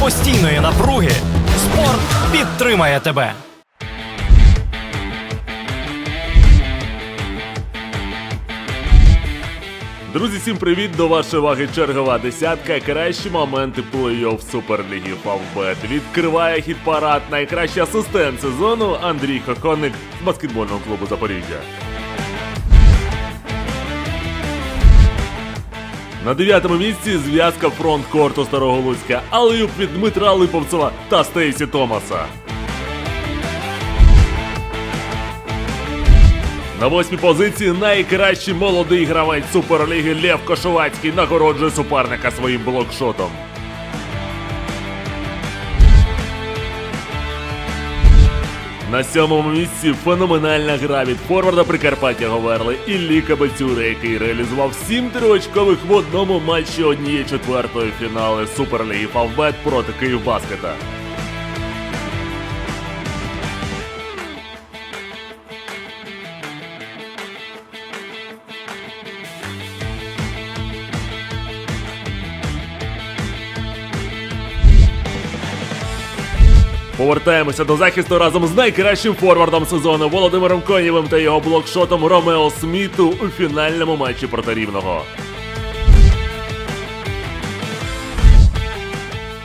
постійної напруги спорт підтримає тебе. Друзі, всім привіт! До вашої уваги чергова десятка. Кращі моменти плей-офф Суперліги Фавбет. Відкриває хіт-парад найкращий асистент сезону Андрій Хохонник з баскетбольного клубу Запоріжжя. На дев'ятому місці зв'язка фронт-корту Старого Луцька, але від Дмитра Липовцева та Стейсі Томаса. На восьмій позиції найкращий молодий гравець Суперліги Лев Кошувацький нагороджує суперника своїм блокшотом. На сьомому місці феноменальна гра від форварда Прикарпаття Говерли Іллі Кабацюри, який реалізував сім триочкових в одному матчі однієї четвертої фіналу Суперліги Фавбет проти Київбаскета. Повертаємося до захисту разом з найкращим форвардом сезону Володимиром Конєвим та його блокшотом Ромео Сміту у фінальному матчі проти рівного.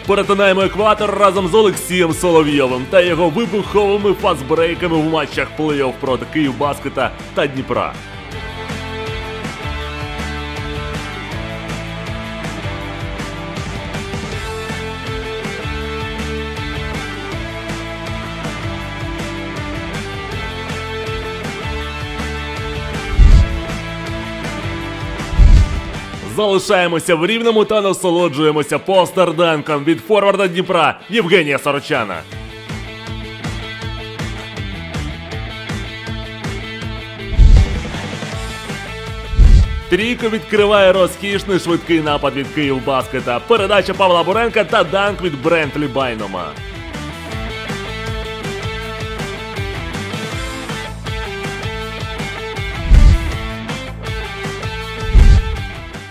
Перетинаємо екватор разом з Олексієм Соловйовим та його вибуховими фастбрейками в матчах плей-офф проти Київбаскета та Дніпра. Залишаємося в рівному та насолоджуємося постерданком від форварда Дніпра Євгенія Сорочана. Трійко відкриває розкішний швидкий напад від Київбаскета, передача Павла Буренка та данк від Брентлі Байнома.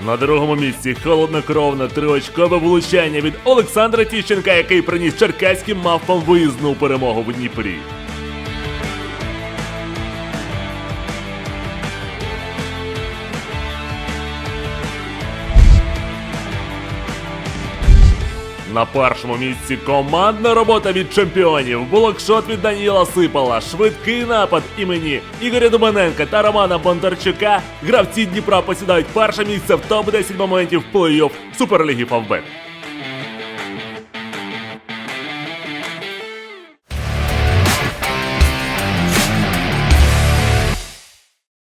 На другому місці холоднокровне триочкове влучання від Олександра Тіщенка, який приніс черкаським мавпам виїзну перемогу в Дніпрі. На першому місці командна робота від чемпіонів. Блокшот від Даніла Сипала, швидкий напад імені Ігоря Дубаненка та Романа Бондарчука. Гравці Дніпра посідають перше місце в топ-10 моментів плей-офф Суперліги Фавбет.